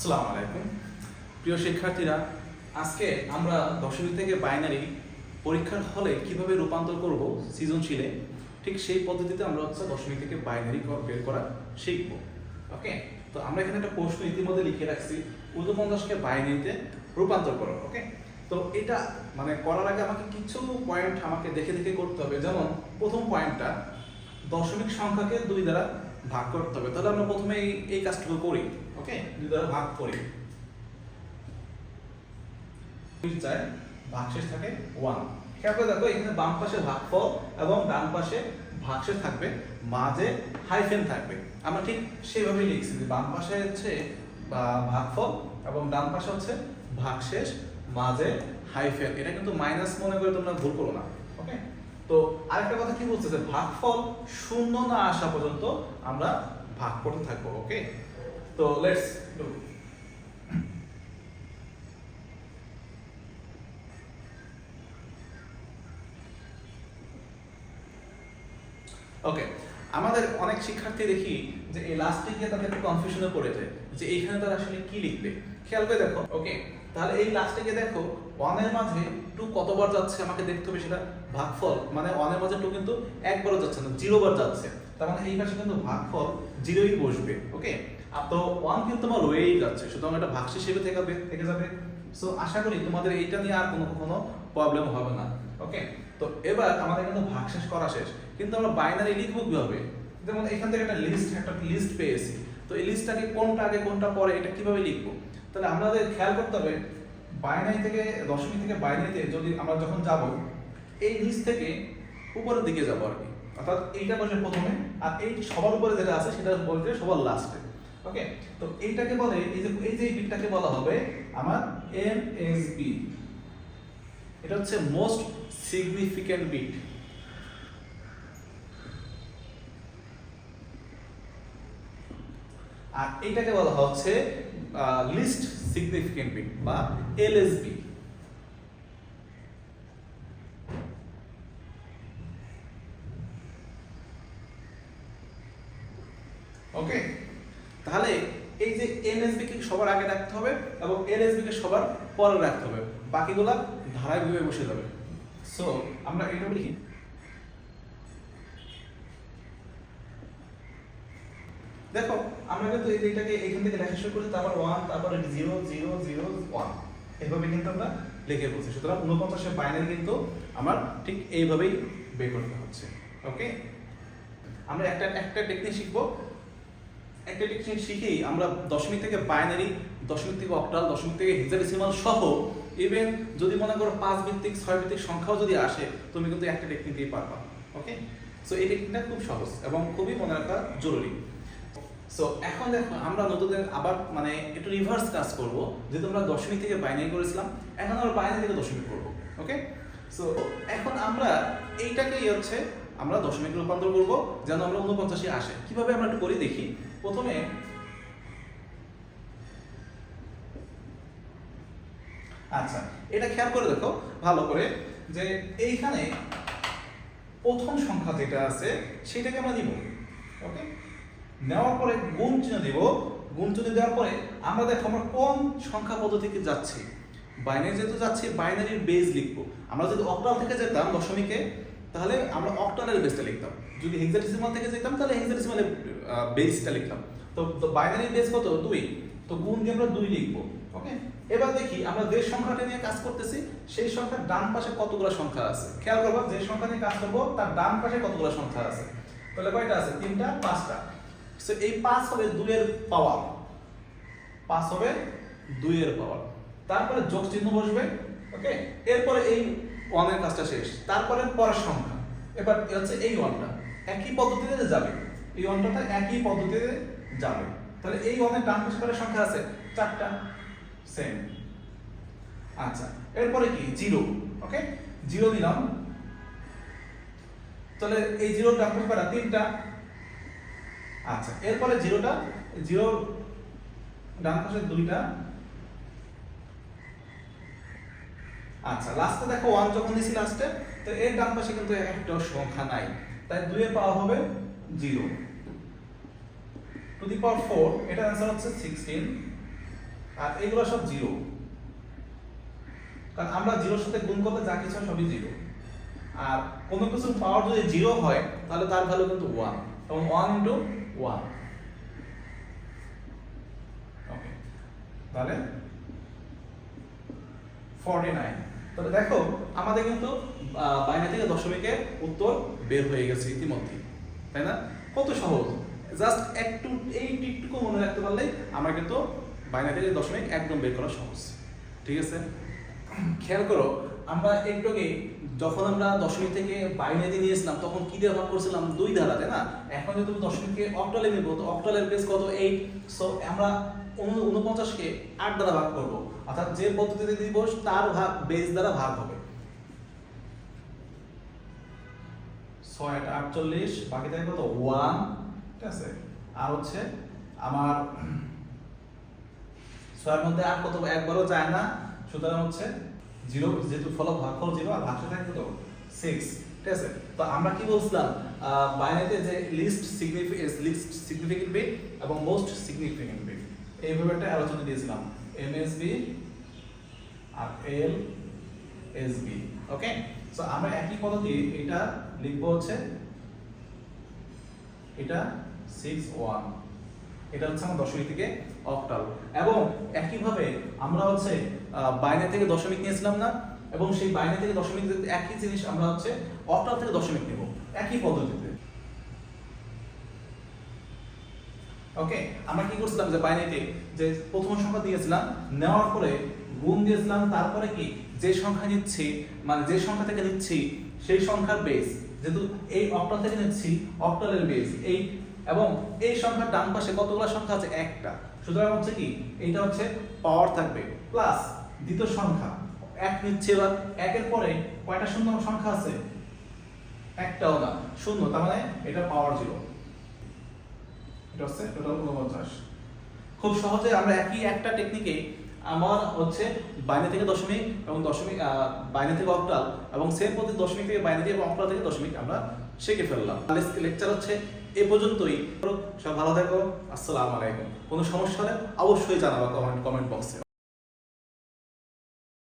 আসসালামু আলাইকুম। প্রিয় শিক্ষার্থীরা, আজকে আমরা দশমিক থেকে বাইনারি পরীক্ষার হলে কীভাবে রূপান্তর করব সৃজনশীলে, ঠিক সেই পদ্ধতিতে আমরা হচ্ছে দশমিক থেকে বাইনারি বের করা শিখব। ওকে তো আমরা এখানে একটা প্রশ্ন ইতিমধ্যে লিখে রাখছি উনপঞ্চাশকে বাইনারিতে রূপান্তর করো ওকে তো এটা মানে করার আগে আমাকে কিছু পয়েন্ট আমাকে দেখে দেখে করতে হবে। যেমন, প্রথম পয়েন্টটা দশমিক সংখ্যাকে দুই দ্বারা ভাগ করতে হবে। তাহলে আমরা প্রথমে এই এই কাজটুকু করি, ওকে? দুই দ্বারা ভাগ করি। যায় ভাগশেষ থাকে ওয়ান খেয়াল করে দেখো, এখানে বাম পাশে ভাগফল এবং ডান পাশে ভাগশেষ থাকবে, মাঝে হাইফেন থাকবে। আমরা ঠিক সেভাবেই লিখছি যে বাম পাশে হচ্ছে ভাগফল এবং ডান পাশে হচ্ছে ভাগশেষ, মাঝে হাইফেন এটা কিন্তু মাইনাস মনে করে তোমরা ভুল করো না, ওকে? তো আরেকটা কথা কি বলছে যে ভাগফল শূন্য না আসা পর্যন্ত আমরা ভাগ করতে থাকব ওকে তো লেটস ওকে আমাদের অনেক শিক্ষার্থী দেখি যে এই লাস্টে গিয়ে তাদের একটু কনফিউশনে পড়ে যায়, যে এইখানে তারা আসলে কি লিখবে? খেয়াল করে দেখো ওকে তাহলে এই লাস্টে গিয়ে দেখো ওয়ানের মাঝে টু কতবার যাচ্ছে আমাকে দেখতে হবে সেটা ভাগফল মানে ওয়ানের মাঝে টু কিন্তু একবারও যাচ্ছে না জিরো বার যাচ্ছে। তার মানে এই পাশে কিন্তু ভাগফল জিরোই বসবে ওকে আর তো ওয়ান কিন্তু তোমার রয়েই যাচ্ছে, সুতরাং এটা ভাগশেষ হিসেবে থেকে থেকে যাবে। সো আশা করি তোমাদের এইটা নিয়ে আর কোনো কোনো প্রবলেম হবে না ওকে তো এবার আমাদের কিন্তু ভাগশেষ করা শেষ। কিন্তু আমরা বাইনারি লিখব কীভাবে? যেমন এখান থেকে একটা লিস্ট একটা লিস্ট পেয়েছি। তো এই লিস্টটাকে কোনটা আগে, কোনটা পরে, এটা কীভাবে লিখব? তাহলে আমাদের খেয়াল করতে হবে বাইনারি থেকে, দশমিক থেকে বাইনারিতে যদি আমরা যখন যাব, এই নিচ থেকে উপরের দিকে যাব আর কি। অর্থাৎ এইটা বসে প্রথমে, আর এই সবার উপরে যেটা আছে, সেটা বলছে সবার লাস্টে ওকে তো এইটাকে বলে, এই যে এই যে বিটটাকে বলা হবে, আমার এম এস বি এটা হচ্ছে মোস্ট সিগনিফিক্যান্ট বিট আর এইটাকে বলা হচ্ছে লিস্ট সিগনিফিক্যান্ট বিট বা এলএসবি ওকে তাহলে এই যে এনএসবি কে সবার আগে রাখতে হবে এবং এলএসবি কে সবার পরে রাখতে হবে। বাকিগুলা ধারাবাহিকভাবে বসে যাবে। সো আমরা এটা লিখি দেখো, আমরা কিন্তু এই এইটাকে এখান থেকে লেখা শুরু করি, তারপর ওয়ান তারপর জিরো জিরো জিরো ওয়ান এইভাবে কিন্তু আমরা লিখে বলছি। সুতরাং উনপঞ্চাশের বাইনারি কিন্তু আমার ঠিক এইভাবেই বের করতে হচ্ছে। ওকে আমরা একটা একটা টেকনিক শিখব। একটা টেকনিক শিখেই আমরা দশমিক থেকে বাইনারি দশমিক থেকে অক্টাল, দশমিক থেকে হেক্সাডেসিমাল সহ ইভেন যদি মনে করো পাঁচ ভিত্তিক, ছয় ভিত্তিক সংখ্যাও যদি আসে, তুমি কিন্তু একটা টেকনিক দিয়ে পারবা ওকে সো এই টেকনিকটা খুব সহজ এবং খুবই মনে রাখা জরুরি। সো এখন দেখো, আমরা নতুনদের আবার মানে একটু রিভার্স কাজ করব। যেহেতু আমরা দশমিক থেকে বাইনারি করেছিলাম, এখন আমরা বাইনারি থেকে দশমিক করব ওকে সো এখন আমরা এইটাকেই হচ্ছে আমরা দশমিক রূপান্তর করব, যেন আমরা উনপঞ্চাশে আসে। কীভাবে আমরা একটু করে দেখি? প্রথমে আচ্ছা এটা খেয়াল করে দেখো, ভালো করে, যে এইখানে প্রথম সংখ্যা যেটা আছে, সেটাকে আমরা দিব। ওকে নেওয়ার পরে গুণ চিহ্ন দিব। গুণ চিহ্ন দেওয়ার পরে আমরা দেখো আমরা কোন সংখ্যা পদ্ধতিতে যাচ্ছি? বাইনারি যেহেতু যাচ্ছি বাইনারির বেজ লিখব। আমরা যদি অক্টাল থেকে যেতাম, দশমিকে, তাহলে আমরা অক্টালের বেসটা লিখতাম। যদি হেক্সাডেসিমাল থেকে যেতাম, তাহলে হেক্সাডেসিমালের বেসটা লিখতাম। তো বাইনারি বেস কত? দুই। তো গুণ দিয়ে আমরা দুই লিখব ওকে এবার দেখি আমরা যে সংখ্যাটা নিয়ে কাজ করতেছি, সেই সংখ্যার ডান পাশে কতগুলো সংখ্যা আছে? খেয়াল করব, যে সংখ্যা নিয়ে কাজ করব, তার ডান পাশে কতগুলো সংখ্যা আছে? তাহলে কয়টা আছে? তিনটা, পাঁচটা। সো এই পাঁচ হবে দুইয়ের পাওয়ার। পাঁচ হবে দুইয়ের পাওয়ার। তারপরে যোগ চিহ্ন বসবে ওকে এরপরে এই ওয়ানের কাজটা শেষ। তারপরে পরের সংখ্যা। এবার হচ্ছে এই ওয়ানটা। একই পদ্ধতিতে যাবে। এই ওয়ানটা একই পদ্ধতিতে যাবে। তাহলে এই ওয়ানের ডান পাশে সংখ্যা আছে চারটা। সেম আচ্ছা এরপরে কি? জিরো ওকে জিরো দিলাম তাহলে এই জিরোর ডান পাশে কয়টা তিনটা। আচ্ছা এরপরে জিরোটা জিরো ডান পাশে দুইটা। আচ্ছা লাস্টে দেখো ওয়ান যখন দিছি লাস্টে তো এর ডান পাশে কিন্তু একটা সংখ্যা নাই। তাই দুইয়ের পাওয়া হবে zero two the power four এটা অ্যান্সার হচ্ছে সিক্সটিন আর এগুলো সব জিরো কারণ আমরা জিরোর সাথে গুণ করলে যা কিছু সবই জিরো আর কোনো কিছুর পাওয়ার যদি জিরো হয়, তাহলে তার ভ্যালু কিন্তু ওয়ান এবং ওয়ান ইন্টু ওয়ান তাহলে ফর্টি নাইন তাহলে দেখো, আমাদের কিন্তু বাইরে থেকে দশমিকের উত্তর বের হয়ে গেছে ইতিমধ্যে তাই না? কত সহজ? জাস্ট একটু, এই টিকটুকু মনে রাখতে পারলেই আমরা কিন্তু থেকে দশমিক একদম বের করা সহজ। ঠিক আছে? খেয়াল করো, আমরা একটু আগে যখন আমরা দশমিক থেকে বাইনারি নিয়েছিলাম, তখন কি দিয়ে ভাগ করেছিলাম? দুই দ্বারা তাই না? এখন যদি দশমিককে অক্টালে নিব, তো অক্টালের বেস কত? এইট সো আমরা উন- উনপঞ্চাশকে আট দ্বারা ভাগ করব। অর্থাৎ যে পদ্ধতিতে দিব, তার ভাগ বেস দ্বারা ভাগ হবে। ছয় আট আটচল্লিশ, বাকি থাকে কত? ওয়ান ঠিক আছে? আর হচ্ছে আমার ছয়ের মধ্যে আর কত একবারও যায় না। সুতরাং হচ্ছে জিরো, যেহেতু ফলক ভাগফল জিরো আর ভাগসে থাকে কত? সিক্স ঠিক আছে? তো আমরা কি বলছিলাম? বাইনারিতে যে least significant least significant bit এবং মোস্ট সিগনিফিকেন্ট বিট এইভাবে একটা আলোচনা দিয়েছিলাম। এমএসবি আর L S B okay so আমরা একই পদ্ধতি এটা লিখব হচ্ছে, এটা এটা হচ্ছে আমার দশমিক থেকে অক্টাল এবং একইভাবে আমরা হচ্ছে বাইরে থেকে দশমিক নিয়েছিলাম না, এবং সেই থেকে দশমিক একই জিনিস আমরা হচ্ছে অক্টাল থেকে দশমিক নেব, একই পদ্ধতিতে। ওকে, আমরা কি করছিলাম যে বাইনারিতে যে প্রথম সংখ্যা দিয়েছিলাম, নেওয়ার পরে গুণ দিয়েছিলাম, তারপরে কি যে সংখ্যা নিচ্ছি মানে যে সংখ্যা থেকে নিচ্ছি, সেই সংখ্যার বেস যেহেতু এই অক্টাল থেকে নিচ্ছি অক্টালের বেস এই এবং এই সংখ্যার ডান পাশে কতগুলো সংখ্যা আছে? একটা। সুতরাং হচ্ছে কি, এইটা হচ্ছে পাওয়ার থাকবে প্লাস দ্বিতীয় সংখ্যা। এক নিচ্ছে এবার, একের পরে কয়টা শূন্য সংখ্যা আছে? একটাও না, শূন্য, তার মানে এটা পাওয়ার জিরো এটা হচ্ছে টোটাল উনপঞ্চাশ। খুব সহজে আমরা একই একটা টেকনিকে আমার হচ্ছে বাইরে থেকে দশমিক এবং দশমিক বাইরে থেকে অক্টাল এবং সেম পদ্ধতি দশমিক থেকে বাইরে থেকে এবং অক্টাল থেকে দশমিক আমরা শিখে ফেললাম। লেকচার হচ্ছে এ পর্যন্তই। সব ভালো থাকো। আসসালামু আলাইকুম। কোনো সমস্যা হলে অবশ্যই জানাব কমেন্ট কমেন্ট বক্সে।